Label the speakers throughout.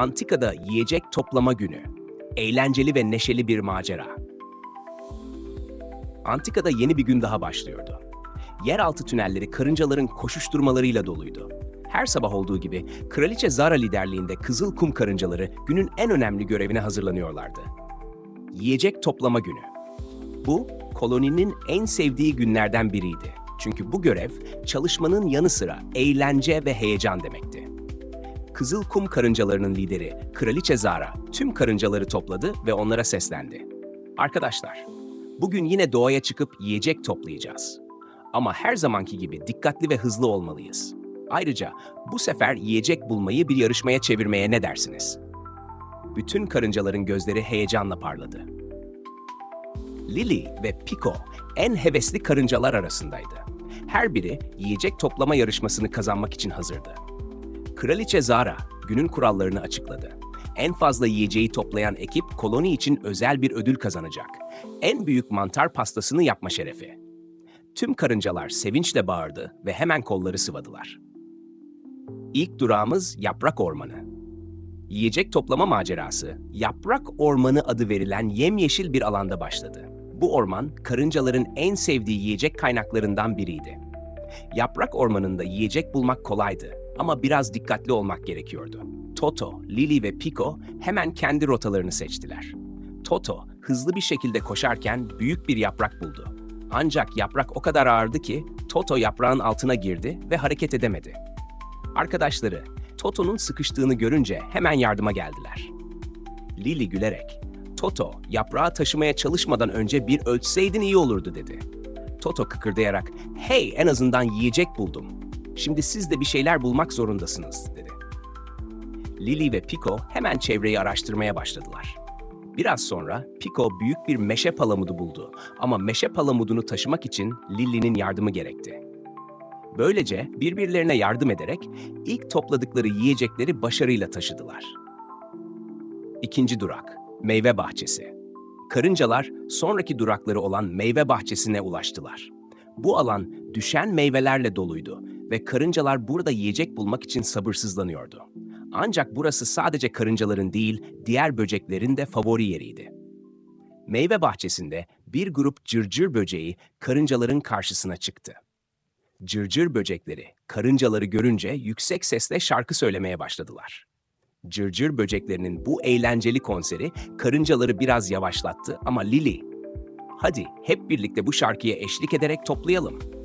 Speaker 1: Antika'da yiyecek toplama günü. Eğlenceli ve neşeli bir macera. Antika'da yeni bir gün daha başlıyordu. Yeraltı tünelleri karıncaların koşuşturmalarıyla doluydu. Her sabah olduğu gibi Kraliçe Zara liderliğinde Kızıl Kum karıncaları günün en önemli görevine hazırlanıyorlardı. Yiyecek toplama günü. Bu, koloninin en sevdiği günlerden biriydi. Çünkü bu görev çalışmanın yanı sıra eğlence ve heyecan demekti. Kızıl Kum karıncalarının lideri Kraliçe Zara tüm karıncaları topladı ve onlara seslendi. Arkadaşlar, bugün yine doğaya çıkıp yiyecek toplayacağız. Ama her zamanki gibi dikkatli ve hızlı olmalıyız. Ayrıca bu sefer yiyecek bulmayı bir yarışmaya çevirmeye ne dersiniz? Bütün karıncaların gözleri heyecanla parladı. Lily ve Pico en hevesli karıncalar arasındaydı. Her biri yiyecek toplama yarışmasını kazanmak için hazırdı. Kraliçe Zara günün kurallarını açıkladı. En fazla yiyeceği toplayan ekip koloni için özel bir ödül kazanacak. En büyük mantar pastasını yapma şerefi. Tüm karıncalar sevinçle bağırdı ve hemen kolları sıvadılar. İlk durağımız Yaprak Ormanı. Yiyecek toplama macerası, Yaprak Ormanı adı verilen yemyeşil bir alanda başladı. Bu orman, karıncaların en sevdiği yiyecek kaynaklarından biriydi. Yaprak ormanında yiyecek bulmak kolaydı ama biraz dikkatli olmak gerekiyordu. Toto, Lily ve Pico hemen kendi rotalarını seçtiler. Toto hızlı bir şekilde koşarken büyük bir yaprak buldu. Ancak yaprak o kadar ağırdı ki Toto yaprağın altına girdi ve hareket edemedi. Arkadaşları Toto'nun sıkıştığını görünce hemen yardıma geldiler. Lily gülerek, Toto yaprağı taşımaya çalışmadan önce bir ölçseydin iyi olurdu dedi. Toto kıkırdayarak, hey en azından yiyecek buldum. Şimdi siz de bir şeyler bulmak zorundasınız dedi. Lily ve Pico hemen çevreyi araştırmaya başladılar. Biraz sonra Pico büyük bir meşe palamudu buldu ama meşe palamudunu taşımak için Lily'nin yardımı gerekti. Böylece birbirlerine yardım ederek ilk topladıkları yiyecekleri başarıyla taşıdılar. İkinci durak, meyve bahçesi. Karıncalar sonraki durakları olan meyve bahçesine ulaştılar. Bu alan düşen meyvelerle doluydu ve karıncalar burada yiyecek bulmak için sabırsızlanıyordu. Ancak burası sadece karıncaların değil, diğer böceklerin de favori yeriydi. Meyve bahçesinde bir grup cırcır böceği karıncaların karşısına çıktı. Cırcır böcekleri karıncaları görünce yüksek sesle şarkı söylemeye başladılar. Cırcır böceklerinin bu eğlenceli konseri karıncaları biraz yavaşlattı ama Lily, hadi hep birlikte bu şarkıya eşlik ederek toplayalım.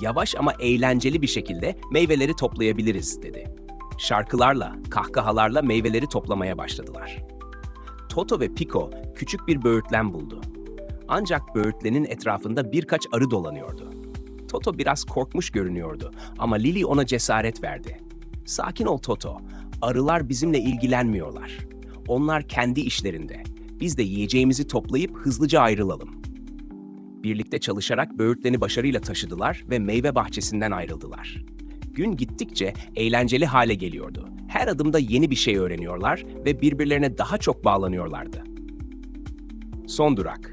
Speaker 1: Yavaş ama eğlenceli bir şekilde meyveleri toplayabiliriz dedi. Şarkılarla, kahkahalarla meyveleri toplamaya başladılar. Toto ve Pico küçük bir böğürtlen buldu. Ancak böğürtlenin etrafında birkaç arı dolanıyordu. Toto biraz korkmuş görünüyordu ama Lily ona cesaret verdi. Sakin ol Toto, arılar bizimle ilgilenmiyorlar. Onlar kendi işlerinde. Biz de yiyeceğimizi toplayıp hızlıca ayrılalım. Birlikte çalışarak böğürtleni başarıyla taşıdılar ve meyve bahçesinden ayrıldılar. Gün gittikçe eğlenceli hale geliyordu. Her adımda yeni bir şey öğreniyorlar ve birbirlerine daha çok bağlanıyorlardı. Son durak.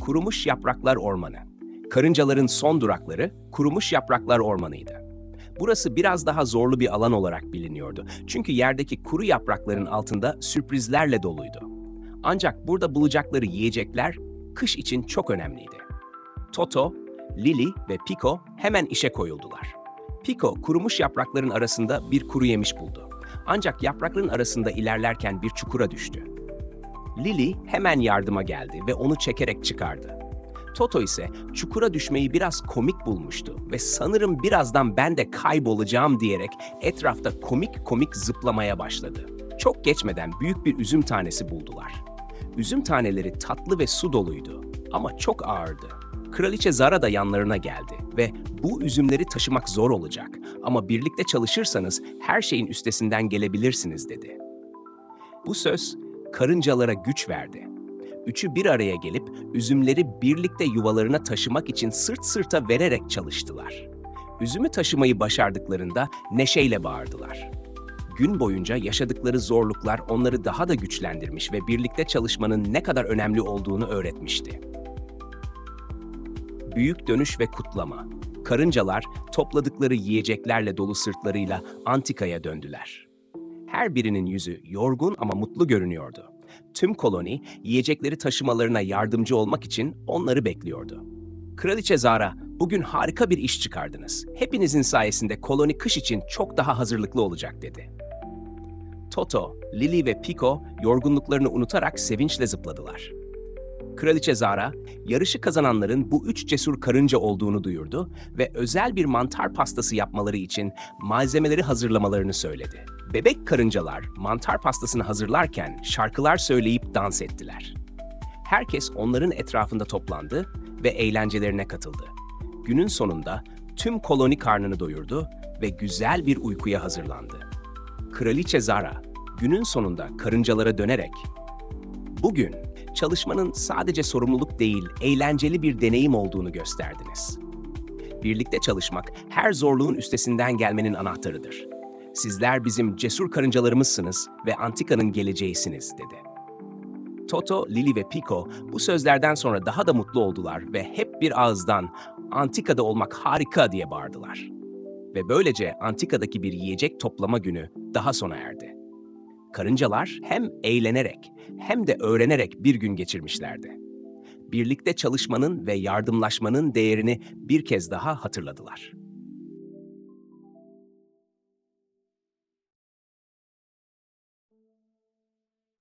Speaker 1: Kurumuş Yapraklar Ormanı. Karıncaların son durakları Kurumuş Yapraklar Ormanı'ydı. Burası biraz daha zorlu bir alan olarak biliniyordu. Çünkü yerdeki kuru yaprakların altında sürprizlerle doluydu. Ancak burada bulacakları yiyecekler kış için çok önemliydi. Toto, Lily ve Pico hemen işe koyuldular. Pico kurumuş yaprakların arasında bir kuru yemiş buldu. Ancak yaprakların arasında ilerlerken bir çukura düştü. Lily hemen yardıma geldi ve onu çekerek çıkardı. Toto ise çukura düşmeyi biraz komik bulmuştu ve sanırım birazdan ben de kaybolacağım diyerek etrafta komik komik zıplamaya başladı. Çok geçmeden büyük bir üzüm tanesi buldular. Üzüm taneleri tatlı ve su doluydu ama çok ağırdı. Kraliçe Zara da yanlarına geldi ve bu üzümleri taşımak zor olacak ama birlikte çalışırsanız her şeyin üstesinden gelebilirsiniz dedi. Bu söz karıncalara güç verdi. Üçü bir araya gelip üzümleri birlikte yuvalarına taşımak için sırt sırta vererek çalıştılar. Üzümü taşımayı başardıklarında neşeyle bağırdılar. Gün boyunca yaşadıkları zorluklar onları daha da güçlendirmiş ve birlikte çalışmanın ne kadar önemli olduğunu öğretmişti. Büyük dönüş ve kutlama. Karıncalar topladıkları yiyeceklerle dolu sırtlarıyla Antika'ya döndüler. Her birinin yüzü yorgun ama mutlu görünüyordu. Tüm koloni yiyecekleri taşımalarına yardımcı olmak için onları bekliyordu. Kraliçe Zara, bugün harika bir iş çıkardınız. Hepinizin sayesinde koloni kış için çok daha hazırlıklı olacak dedi. Toto, Lily ve Pico yorgunluklarını unutarak sevinçle zıpladılar. Kraliçe Zara, yarışı kazananların bu üç cesur karınca olduğunu duyurdu ve özel bir mantar pastası yapmaları için malzemeleri hazırlamalarını söyledi. Bebek karıncalar mantar pastasını hazırlarken şarkılar söyleyip dans ettiler. Herkes onların etrafında toplandı ve eğlencelerine katıldı. Günün sonunda tüm koloni karnını doyurdu ve güzel bir uykuya hazırlandı. Kraliçe Zara günün sonunda karıncalara dönerek Bugün çalışmanın sadece sorumluluk değil, eğlenceli bir deneyim olduğunu gösterdiniz. Birlikte çalışmak her zorluğun üstesinden gelmenin anahtarıdır. Sizler bizim cesur karıncalarımızsınız ve Antika'nın geleceğisiniz dedi. Toto, Lily ve Pico bu sözlerden sonra daha da mutlu oldular ve hep bir ağızdan Antika'da olmak harika diye bağırdılar. Ve böylece Antika'daki bir yiyecek toplama günü daha sona erdi. Karıncalar hem eğlenerek hem de öğrenerek bir gün geçirmişlerdi. Birlikte çalışmanın ve yardımlaşmanın değerini bir kez daha hatırladılar.